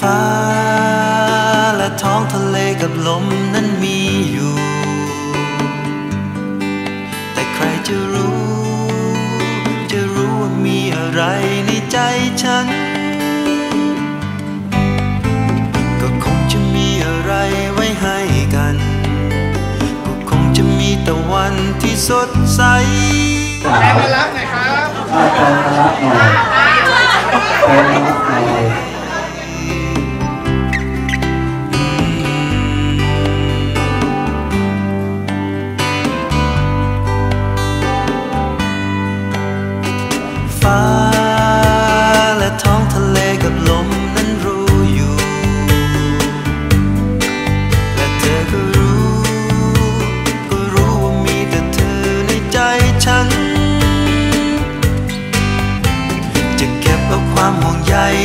ฟ้า และท้องทะเลกับลมนั้นมีอยู่ แต่ใครจะรู้ จะรู้ว่ามีอะไรในใจฉัน ก็คงจะมีอะไรไว้ให้กัน ก็คงจะมีตะวันที่สดใสแฟนมารับหน่อยครับแฟนมารับหน่อย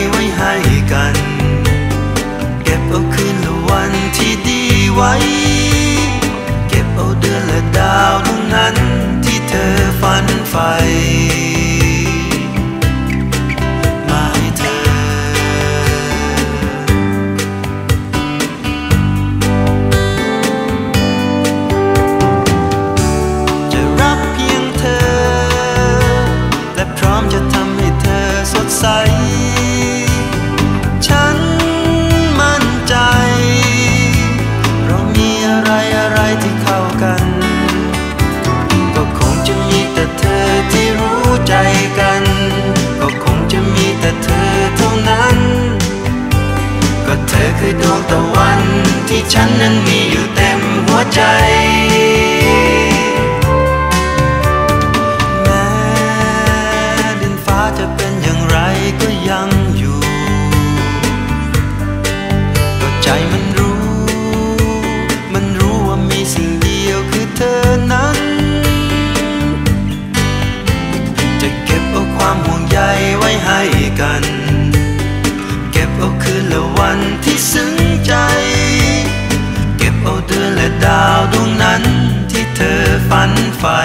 ไว้ให้กัน เก็บเอาคืนและวันที่ดีไว้ เก็บเอาเดือนและดาวดวงนั้นที่เธอฝันใฝ่ ธอคือดวงตะวันที่ฉันนั้นมีอยู่เต็มหัวใจ และวันที่ซึ้งใจ เก็บเอาเดือนและดาวดวงนั้นที่เธอฝันใฝ่